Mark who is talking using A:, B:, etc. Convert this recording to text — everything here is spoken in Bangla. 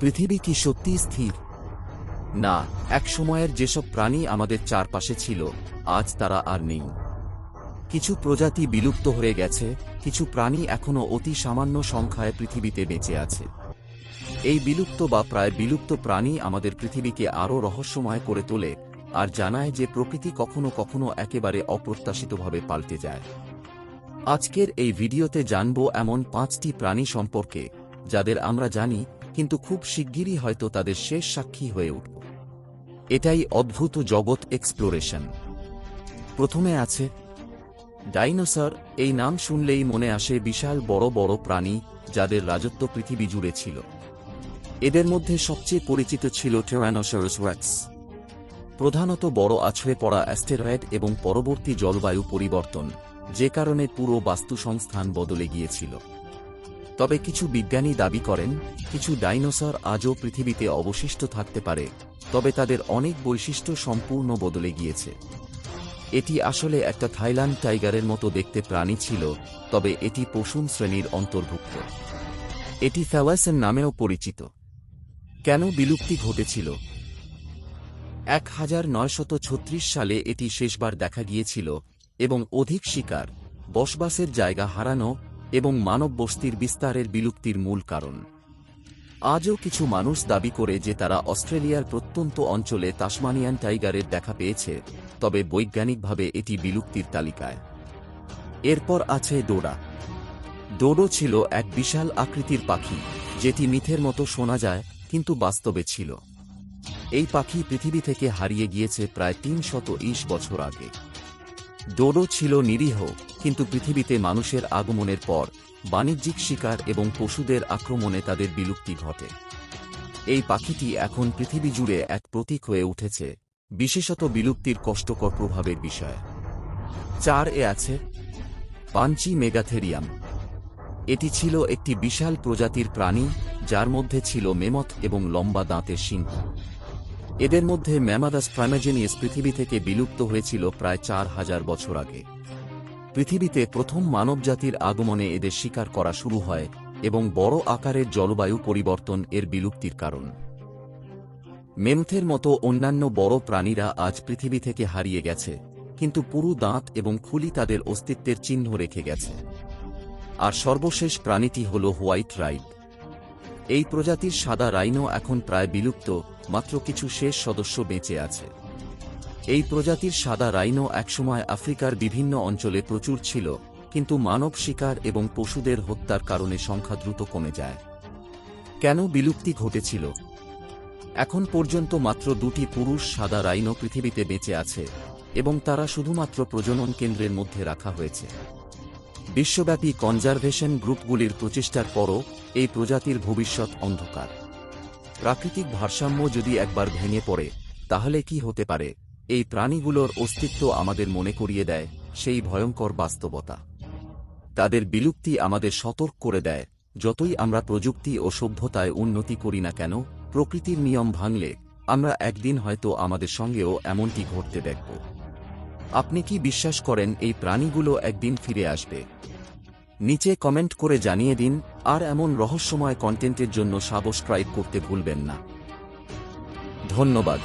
A: পৃথিবী কি সত্যিই স্থির। না এক সময়ের যেসব প্রাণী আমাদের চারপাশে ছিল, আজ তারা আর নেই। কিছু প্রজাতি বিলুপ্ত হয়ে গেছে, কিছু প্রাণী এখনও অতি সামান্য সংখ্যায় পৃথিবীতে বেঁচে আছে। এই বিলুপ্ত বা প্রায় বিলুপ্ত প্রাণী আমাদের পৃথিবীকে আরও রহস্যময় করে তোলে আর জানায় যে প্রকৃতি কখনো কখনো একেবারে অপ্রত্যাশিতভাবে পাল্টে যায়। আজকের এই ভিডিওতে জানব এমন পাঁচটি প্রাণী সম্পর্কে, যাদের আমরা জানি কিন্তু খুব শিগগিরই হয়তো তাদের শেষ সাক্ষী হয়ে উঠব। এটাই অদ্ভুত জগৎ এক্সপ্লোরেশন প্রথমে আছে, ডাইনোসর এই নাম শুনলেই মনে আসে বিশাল বড় বড় প্রাণী যাদের রাজত্ব পৃথিবী জুড়ে ছিল। এদের মধ্যে সবচেয়ে পরিচিত ছিল টেরানোসরাস ওয়াক্স প্রধানত বড় আছড়ে পড়া অ্যাস্টেরয়েড এবং পরবর্তী জলবায়ু পরিবর্তন, যে কারণে পুরো বাস্তুসংস্থান বদলে গিয়েছিল। তবে কিছু বিজ্ঞানী দাবি করেন, কিছু ডাইনোসর আজও পৃথিবীতে অবশিষ্ট থাকতে পারে, তবে তাদের অনেক বৈশিষ্ট্য সম্পূর্ণ বদলে গিয়েছে। এটি আসলে একটা থাইল্যান্ড টাইগারের মতো দেখতে প্রাণী ছিল, তবে এটি পশুম শ্রেণির অন্তর্ভুক্ত। এটি ফ্যাওয়াসের নামেও পরিচিত। কেন বিলুপ্তি ঘটেছিল? এক হাজার সালে এটি শেষবার দেখা গিয়েছিল, এবং অধিক শিকার, বসবাসের জায়গা হারানো এবং মানব বস্তির বিস্তারের বিলুপ্তির মূল কারণ। আজও কিছু মানুষ দাবি করে যে তারা অস্ট্রেলিয়ার প্রত্যন্ত অঞ্চলে তাসমানিয়ান টাইগারের দেখা পেয়েছে, তবে বৈজ্ঞানিকভাবে এটি বিলুপ্তির তালিকায়। এরপর আছে ডোডা। ডোডো ছিল এক বিশাল আকৃতির পাখি, যেটি মিথের মতো শোনা যায়, কিন্তু বাস্তবে ছিল। এই পাখি পৃথিবী থেকে হারিয়ে গিয়েছে প্রায় তিন শত ইশ বছর আগে। ডোডো ছিল নিরীহ কিন্তু পৃথিবীতে মানুষের আগমনের পর, বাণিজ্যিক শিকার এবং পশুদের আক্রমণে তাদের বিলুপ্তি ঘটে। এই পাখিটি এখন পৃথিবী জুড়ে এক প্রতীক হয়ে উঠেছে, বিশেষত বিলুপ্তির কষ্টকর প্রভাবের বিষয়। চার এ আছে, পাঞ্চি মেগাথেরিয়াম। এটি ছিল একটি বিশাল প্রজাতির প্রাণী, যার মধ্যে ছিল মেমথ এবং লম্বা দাঁতের সিংহ। এদের মধ্যে ম্যামাদাস প্রাইমাজেনিয়াস পৃথিবী থেকে বিলুপ্ত হয়েছিল প্রায় চার হাজার বছর আগে। পৃথিবীতে প্রথম মানবজাতির আগমনে এদের শিকার করা শুরু হয় এবং বড় আকারের জলবায়ু পরিবর্তন এর বিলুপ্তির কারণ। মেমথের মতো অন্যান্য বড় প্রাণীরা আজ পৃথিবী থেকে হারিয়ে গেছে, কিন্তু পুরু দাঁত এবং খুলি তাদের অস্তিত্বের চিহ্ন রেখে গেছে। আর সর্বশেষ প্রাণীটি হল হোয়াইট রাইড এই প্রজাতির সাদা রাইনো এখন প্রায় বিলুপ্ত, মাত্র কিছু শেষ সদস্য বেঁচে আছে। এই প্রজাতির সাদা রাইনো একসময় আফ্রিকার বিভিন্ন অঞ্চলে প্রচুর ছিল, কিন্তু মানব শিকার এবং পশুদের হত্যার কারণে সংখ্যা দ্রুত কমে যায়। কেন বিলুপ্তি ঘটেছিল? এখন পর্যন্ত মাত্র দুটি পুরুষ সাদা রাইনো পৃথিবীতে বেঁচে আছে এবং তারা শুধুমাত্র প্রজনন কেন্দ্রের মধ্যে রাখা হয়েছে। বিশ্বব্যাপী কনজারভেশন গ্রুপগুলির প্রচেষ্টার পরও এই প্রজাতির ভবিষ্যৎ অন্ধকার। প্রাকৃতিক ভারসাম্য যদি একবার ভেঙে পড়ে, তাহলে কি হতে পারে? এই প্রাণীগুলোর অস্তিত্ব আমাদের মনে করিয়ে দেয় সেই ভয়ঙ্কর বাস্তবতা। তাদের বিলুপ্তি আমাদের সতর্ক করে দেয়। যতই আমরা প্রযুক্তি ও সভ্যতায় উন্নতি করি না কেন, প্রকৃতির নিয়ম ভাঙলে আমরা একদিন হয়তো আমাদের সঙ্গেও এমনটি ঘটতে দেখব। আপনি কি বিশ্বাস করেন এই প্রাণীগুলো একদিন ফিরে আসবে? নিচে কমেন্ট করে জানিয়ে দিন, আর এমন রহস্যময় কন্টেন্টের জন্য সাবস্ক্রাইব করতে ভুলবেন না। ধন্যবাদ।